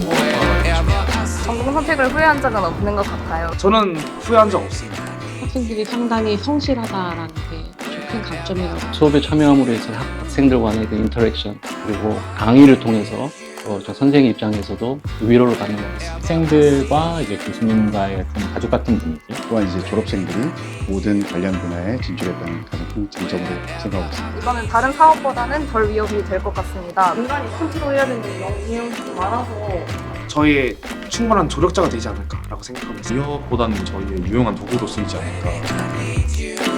생명공학과 전공 선택을 후회한 적은 없는 것 같아요. 저는 후회한 적 없습니다. 학생들이 상당히 성실하다라는 게 큰 강점이라고 수업에 참여함으로 해서 학생들 간의 그 인터랙션 그리고 강의를 통해서 어, 저 선생님 입장에서도 위로를 받는 것 같습니다. 학생들과 이제 교수님과의 같은 가족 같은 분위기 또한 이제 졸업생들이 모든 관련 분야에 진출했다는 가장 큰 장점으로 생각하고 있습니다. 이거는 다른 사업보다는 덜 위협이 될 것 같습니다. 인간이 컨트롤해야 되는 영역이 많아서 저희의 충분한 조력자가 되지 않을까라고 생각하고 있습니다. 위협보다는 저희의 유용한 도구로 쓰이지 않을까.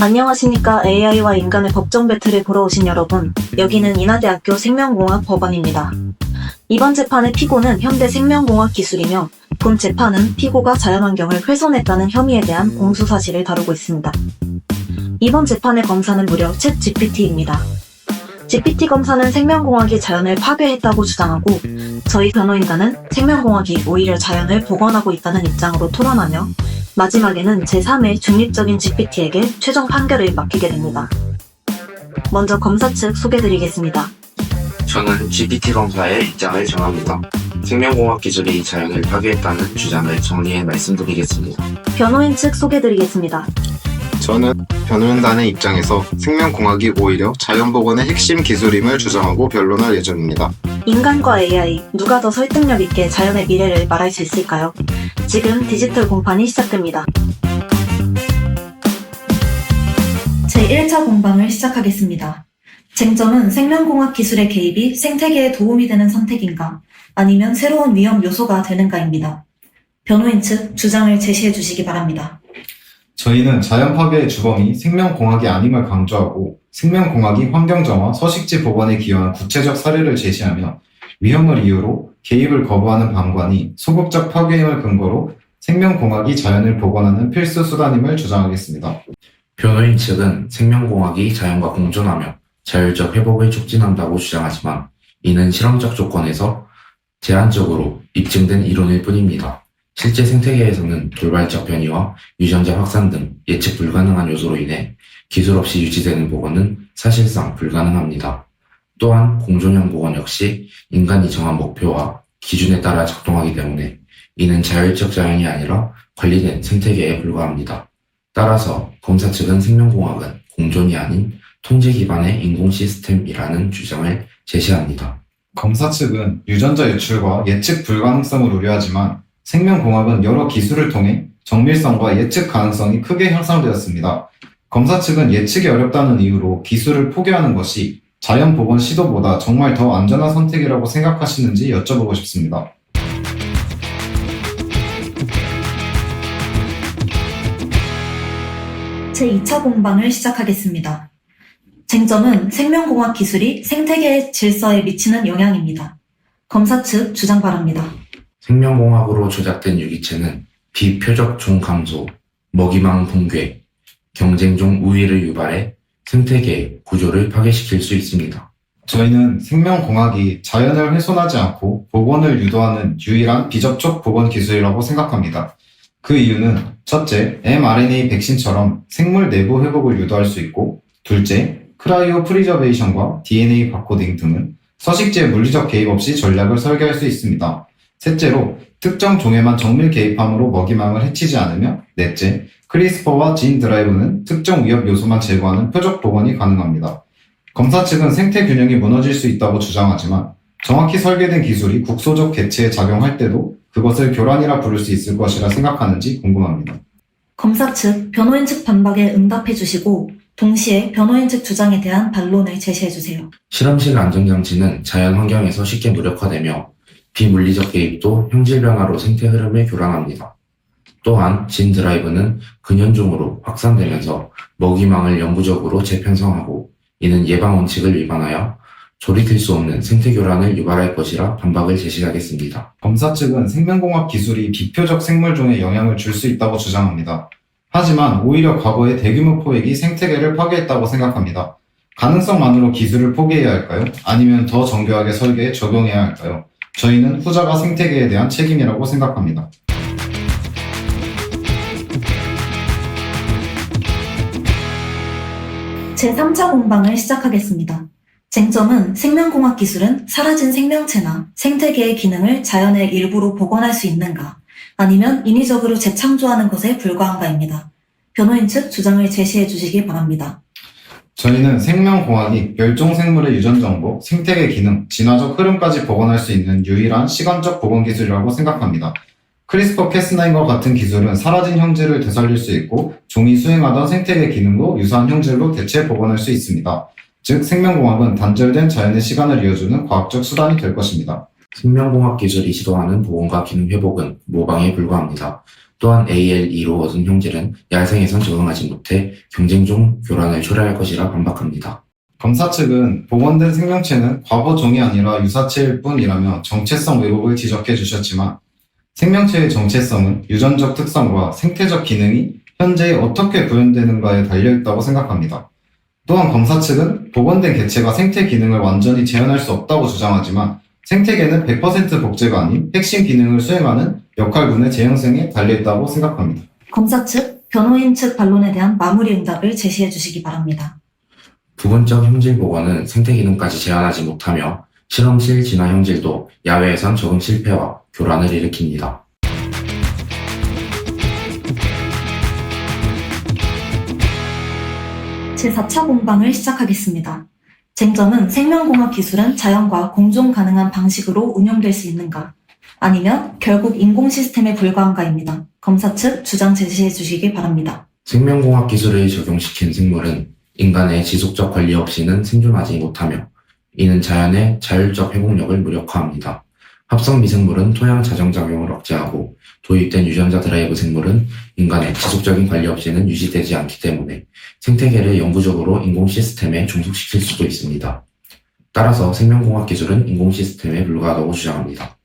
안녕하십니까. AI와 인간의 법정 배틀을 보러 오신 여러분. 여기는 인하대학교 생명공학 법원입니다. 이번 재판의 피고는 현대 생명공학 기술이며 본 재판은 피고가 자연환경을 훼손했다는 혐의에 대한 공수 사실을 다루고 있습니다. 이번 재판의 검사는 무려 챗 GPT입니다. GPT 검사는 생명공학이 자연을 파괴했다고 주장하고 저희 변호인단은 생명공학이 오히려 자연을 복원하고 있다는 입장으로 토론하며 마지막에는 제3의 중립적인 GPT에게 최종 판결을 맡기게 됩니다. 먼저 검사 측 소개드리겠습니다. 저는 GPT 검사의 입장을 정합니다. 생명공학 기술이 자연을 파괴했다는 주장을 정리해 말씀드리겠습니다. 변호인 측 소개드리겠습니다. 저는 변호인단의 입장에서 생명공학이 오히려 자연복원의 핵심 기술임을 주장하고 변론할 예정입니다. 인간과 AI, 누가 더 설득력 있게 자연의 미래를 말할 수 있을까요? 지금 디지털 공판이 시작됩니다. 제1차 공방을 시작하겠습니다. 쟁점은 생명공학 기술의 개입이 생태계에 도움이 되는 선택인가, 아니면 새로운 위험 요소가 되는가입니다. 변호인 측 주장을 제시해 주시기 바랍니다. 저희는 자연 파괴의 주범이 생명공학이 아님을 강조하고 생명공학이 환경정화, 서식지 복원에 기여한 구체적 사례를 제시하며 위험을 이유로 개입을 거부하는 방관이 소극적 파괴임을 근거로 생명공학이 자연을 복원하는 필수 수단임을 주장하겠습니다. 변호인 측은 생명공학이 자연과 공존하며 자율적 회복을 촉진한다고 주장하지만 이는 실험적 조건에서 제한적으로 입증된 이론일 뿐입니다. 실제 생태계에서는 돌발적 변이와 유전자 확산 등 예측 불가능한 요소로 인해 기술 없이 유지되는 복원은 사실상 불가능합니다. 또한 공존형 복원 역시 인간이 정한 목표와 기준에 따라 작동하기 때문에 이는 자율적 자연이 아니라 관리된 생태계에 불과합니다. 따라서 검사 측은 생명공학은 공존이 아닌 통제 기반의 인공 시스템이라는 주장을 제시합니다. 검사 측은 유전자 유출과 예측 불가능성을 우려하지만 생명공학은 여러 기술을 통해 정밀성과 예측 가능성이 크게 향상되었습니다. 검사 측은 예측이 어렵다는 이유로 기술을 포기하는 것이 자연 복원 시도보다 정말 더 안전한 선택이라고 생각하시는지 여쭤보고 싶습니다. 제2차 공방을 시작하겠습니다. 쟁점은 생명공학 기술이 생태계의 질서에 미치는 영향입니다. 검사 측 주장 바랍니다. 생명공학으로 조작된 유기체는 비표적 종 감소, 먹이망 붕괴, 경쟁종 우위를 유발해 생태계 구조를 파괴시킬 수 있습니다. 저희는 생명공학이 자연을 훼손하지 않고 복원을 유도하는 유일한 비접촉 복원 기술이라고 생각합니다. 그 이유는 첫째, mRNA 백신처럼 생물 내부 회복을 유도할 수 있고 둘째, 크라이오 프리저베이션과 DNA 바코딩 등은 서식지의 물리적 개입 없이 전략을 설계할 수 있습니다. 셋째로, 특정 종에만 정밀 개입함으로 먹이망을 해치지 않으며 넷째, 크리스퍼와 진 드라이브는 특정 위협 요소만 제거하는 표적 복원이 가능합니다. 검사 측은 생태 균형이 무너질 수 있다고 주장하지만 정확히 설계된 기술이 국소적 개체에 작용할 때도 그것을 교란이라 부를 수 있을 것이라 생각하는지 궁금합니다. 검사 측, 변호인 측 반박에 응답해 주시고 동시에 변호인 측 주장에 대한 반론을 제시해 주세요. 실험실 안전장치는 자연 환경에서 쉽게 무력화되며 비물리적 개입도 형질 변화로 생태 흐름을 교란합니다. 또한 진 드라이브는 근현종으로 확산되면서 먹이망을 영구적으로 재편성하고 이는 예방 원칙을 위반하여 조리될 수 없는 생태 교란을 유발할 것이라 반박을 제시하겠습니다. 검사 측은 생명공학 기술이 비표적 생물종에 영향을 줄 수 있다고 주장합니다. 하지만 오히려 과거의 대규모 포획이 생태계를 파괴했다고 생각합니다. 가능성만으로 기술을 포기해야 할까요? 아니면 더 정교하게 설계해 적용해야 할까요? 저희는 후자가 생태계에 대한 책임이라고 생각합니다. 제3차 공방을 시작하겠습니다. 쟁점은 생명공학 기술은 사라진 생명체나 생태계의 기능을 자연의 일부로 복원할 수 있는가, 아니면 인위적으로 재창조하는 것에 불과한가입니다. 변호인 측 주장을 제시해 주시기 바랍니다. 저희는 생명공학이 멸종 생물의 유전 정보, 생태계 기능, 진화적 흐름까지 복원할 수 있는 유일한 시간적 복원 기술이라고 생각합니다. 크리스퍼 캐스나인과 같은 기술은 사라진 형질을 되살릴 수 있고 종이 수행하던 생태계 기능도 유사한 형질로 대체 복원할 수 있습니다. 즉 생명공학은 단절된 자연의 시간을 이어주는 과학적 수단이 될 것입니다. 생명공학 기술이 시도하는 보건과 기능 회복은 모방에 불과합니다. 또한 AL2로 얻은 형질은 야생에선 적응하지 못해 경쟁 중 교란을 초래할 것이라 반박합니다. 검사 측은 복원된 생명체는 과거 종이 아니라 유사체일 뿐이라며 정체성 왜곡을 지적해 주셨지만 생명체의 정체성은 유전적 특성과 생태적 기능이 현재 어떻게 구현되는가에 달려있다고 생각합니다. 또한 검사 측은 복원된 개체가 생태 기능을 완전히 재현할 수 없다고 주장하지만 생태계는 100% 복제가 아닌 핵심 기능을 수행하는 역할군의 재형성에 달려있다고 생각합니다. 검사 측, 변호인 측 반론에 대한 마무리 응답을 제시해 주시기 바랍니다. 부분적 형질 복원은 생태 기능까지 제한하지 못하며 실험실 진화 형질도 야외에선 적응 실패와 교란을 일으킵니다. 제4차 공방을 시작하겠습니다. 쟁점은 생명공학 기술은 자연과 공존 가능한 방식으로 운영될 수 있는가, 아니면 결국 인공 시스템에 불과한 가입니다. 검사 측 주장 제시해 주시기 바랍니다. 생명공학 기술을 적용시킨 생물은 인간의 지속적 관리 없이는 생존하지 못하며 이는 자연의 자율적 회복력을 무력화합니다. 합성 미생물은 토양 자정작용을 억제하고 도입된 유전자 드라이브 생물은 인간의 지속적인 관리 없이는 유지되지 않기 때문에 생태계를 영구적으로 인공 시스템에 종속시킬 수도 있습니다. 따라서 생명공학 기술은 인공 시스템에 불과하다고 주장합니다.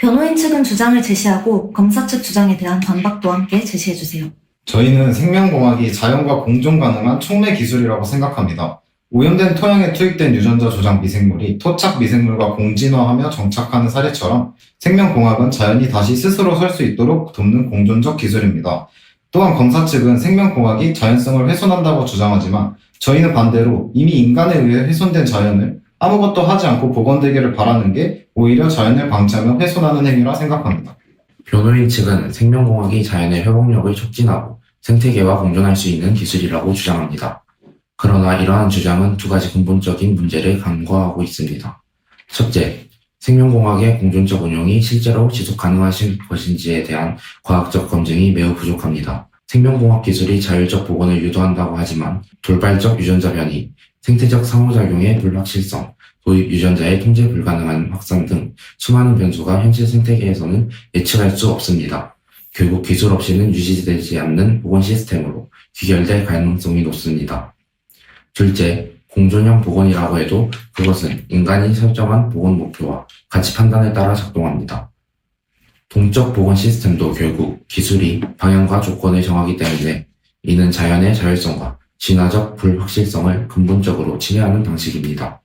변호인 측은 주장을 제시하고 검사 측 주장에 대한 반박도 함께 제시해 주세요. 저희는 생명공학이 자연과 공존 가능한 촉매 기술이라고 생각합니다. 오염된 토양에 투입된 유전자 조작 미생물이 토착 미생물과 공진화하며 정착하는 사례처럼 생명공학은 자연이 다시 스스로 설 수 있도록 돕는 공존적 기술입니다. 또한 검사 측은 생명공학이 자연성을 훼손한다고 주장하지만 저희는 반대로 이미 인간에 의해 훼손된 자연을 아무것도 하지 않고 복원되기를 바라는 게 오히려 자연을 방치하며 훼손하는 행위라 생각합니다. 변호인 측은 생명공학이 자연의 회복력을 촉진하고 생태계와 공존할 수 있는 기술이라고 주장합니다. 그러나 이러한 주장은 두 가지 근본적인 문제를 간과하고 있습니다. 첫째, 생명공학의 공존적 운용이 실제로 지속 가능하신 것인지에 대한 과학적 검증이 매우 부족합니다. 생명공학 기술이 자율적 복원을 유도한다고 하지만 돌발적 유전자 변이, 생태적 상호작용의 불확실성, 도입 유전자의 통제 불가능한 확산 등 수많은 변수가 현실 생태계에서는 예측할 수 없습니다. 결국 기술 없이는 유지되지 않는 복원 시스템으로 귀결될 가능성이 높습니다. 둘째, 공존형 복원이라고 해도 그것은 인간이 설정한 복원 목표와 가치 판단에 따라 작동합니다. 동적 복원 시스템도 결국 기술이 방향과 조건을 정하기 때문에 이는 자연의 자율성과 진화적 불확실성을 근본적으로 침해하는 방식입니다.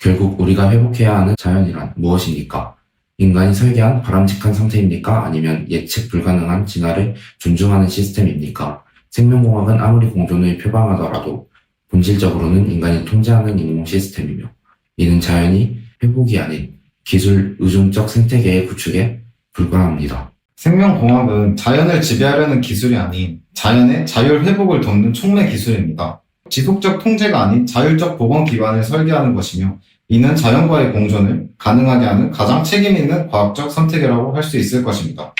결국 우리가 회복해야 하는 자연이란 무엇입니까? 인간이 설계한 바람직한 상태입니까? 아니면 예측 불가능한 진화를 존중하는 시스템입니까? 생명공학은 아무리 공존을 표방하더라도 본질적으로는 인간이 통제하는 인공 시스템이며 이는 자연이 회복이 아닌 기술 의존적 생태계의 구축에 불과합니다. 생명공학은 자연을 지배하려는 기술이 아닌 자연의 자율 회복을 돕는 촉매 기술입니다. 지속적 통제가 아닌 자율적 복원 기반을 설계하는 것이며 이는 자연과의 공존을 가능하게 하는 가장 책임 있는 과학적 선택이라고 할 수 있을 것입니다.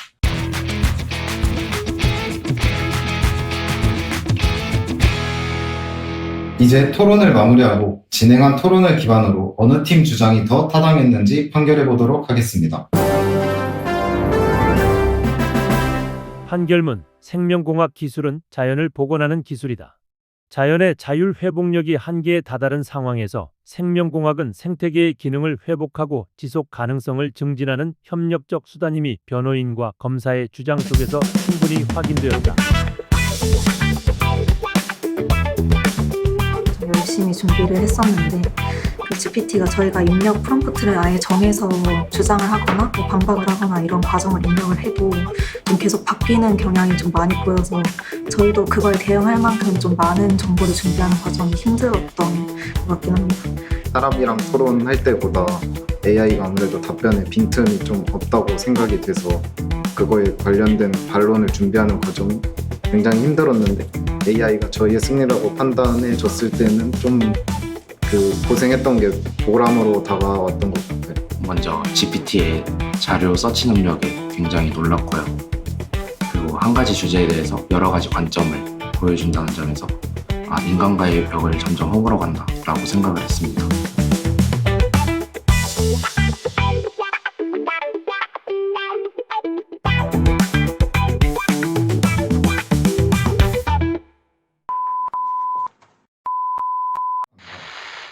이제 토론을 마무리하고 진행한 토론을 기반으로 어느 팀 주장이 더 타당했는지 판결해 보도록 하겠습니다. 판결문 생명공학 기술은 자연을 복원하는 기술이다. 자연의 자율 회복력이 한계에 다다른 상황에서 생명공학은 생태계의 기능을 회복하고 지속 가능성을 증진하는 협력적 수단임이 변호인과 검사의 주장 속에서 충분히 확인되었다. 열심히 준비를 했었는데 그 GPT가 저희가 입력 프롬프트를 아예 정해서 주장을 하거나 뭐 반박을 하거나 이런 과정을 입력을 해도 좀 계속 바뀌는 경향이 좀 많이 보여서 저희도 그걸 대응할 만큼 좀 많은 정보를 준비하는 과정이 힘들었던 것 같긴 합니다. 사람이랑 토론할 때보다 AI가 아무래도 답변에 빈틈이 좀 없다고 생각이 돼서 그거에 관련된 반론을 준비하는 과정이 굉장히 힘들었는데 AI가 저희의 승리라고 판단해 줬을 때는 좀 그 고생했던 게 보람으로 다가왔던 것 같아요. 먼저 GPT의 자료 서치 능력에 굉장히 놀랐고요. 그리고 한 가지 주제에 대해서 여러 가지 관점을 보여준다는 점에서 아, 인간과의 벽을 점점 허물어 간다라고 생각을 했습니다.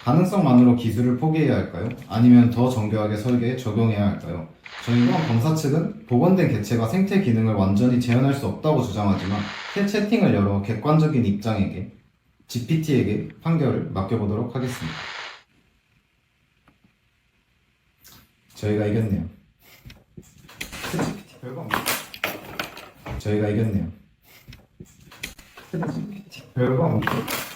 가능성만으로 기술을 포기해야 할까요? 아니면 더 정교하게 설계해 적용해야 할까요? 저희 또한 검사 측은 복원된 개체가 생태 기능을 완전히 재현할 수 없다고 주장하지만 새 채팅을 열어 객관적인 입장에게 GPT에게 판결을 맡겨보도록 하겠습니다. 저희가 이겼네요. GPT 별거 없네. 저희가 이겼네요. GPT 별거 없네.